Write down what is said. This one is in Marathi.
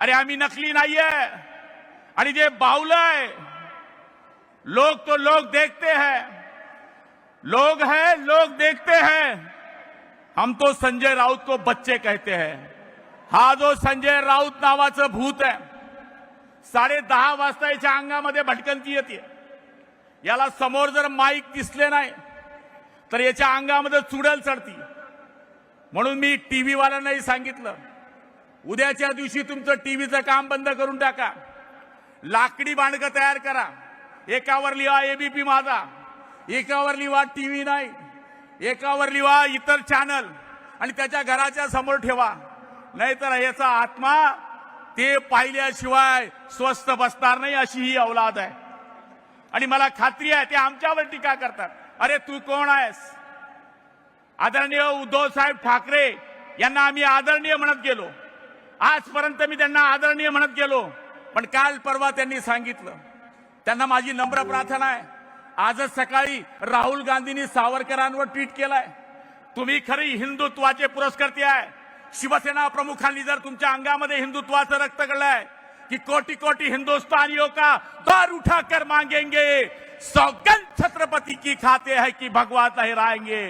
अरे आम्ही नकली नाहीये. आणि जे बावलंय आहे लोग तो लोग देखते हैं. लोग हैं लोग देखते हैं. हम तो संजय राऊत को बच्चे कहते हैं. हा जो संजय राऊत नावाचं भूत आहे साडे दहा वाजता याच्या अंगामध्ये भटकंती येते. याला समोर जर माईक दिसले नाही तर याच्या अंगामध्ये चुडल चढती. म्हणून मी टीव्हीवाल्यांनाही सांगितलं उद्याच्या दिवशी तुमचं टीव्हीचं काम बंद करून टाका. लाकडी बांडकं तयार करा. एकावर लिहा एबीपी माझा. एकावर लिहा टीव्ही नाही. एकावर लिहा इतर चॅनल आणि त्याच्या घराच्या समोर ठेवा. नाहीतर याचा आत्मा ते पाहिल्याशिवाय स्वस्त बसणार नाही अशी ही अवलाद आहे. आणि मला खात्री आहे ते आमच्यावर टीका करतात. अरे तू कोण आहेस? आदरणीय उद्धव साहेब ठाकरे यांना आम्ही आदरणीय म्हणत गेलो. आजपर्यंत मी त्यांना आदरणीय म्हणत गेलो पण काल परवा त्यांनी सांगितलं. त्यांना माझी नम्र प्रार्थना आहे. आजच सकाळी राहुल गांधींनी सावरकरांवर ट्विट केलंय. तुम्ही खरी हिंदुत्वाचे पुरस्कर्ते आहे. शिवसेना प्रमुखांनी जर तुमच्या अंगामध्ये हिंदुत्वाचं रक्त कळलंय की कोटी कोटी हिंदुस्तानियों का द्वार उठा कर मांगेंगे. सौगंध छत्रपति की खाते हैं कि भगवान लहराएंगे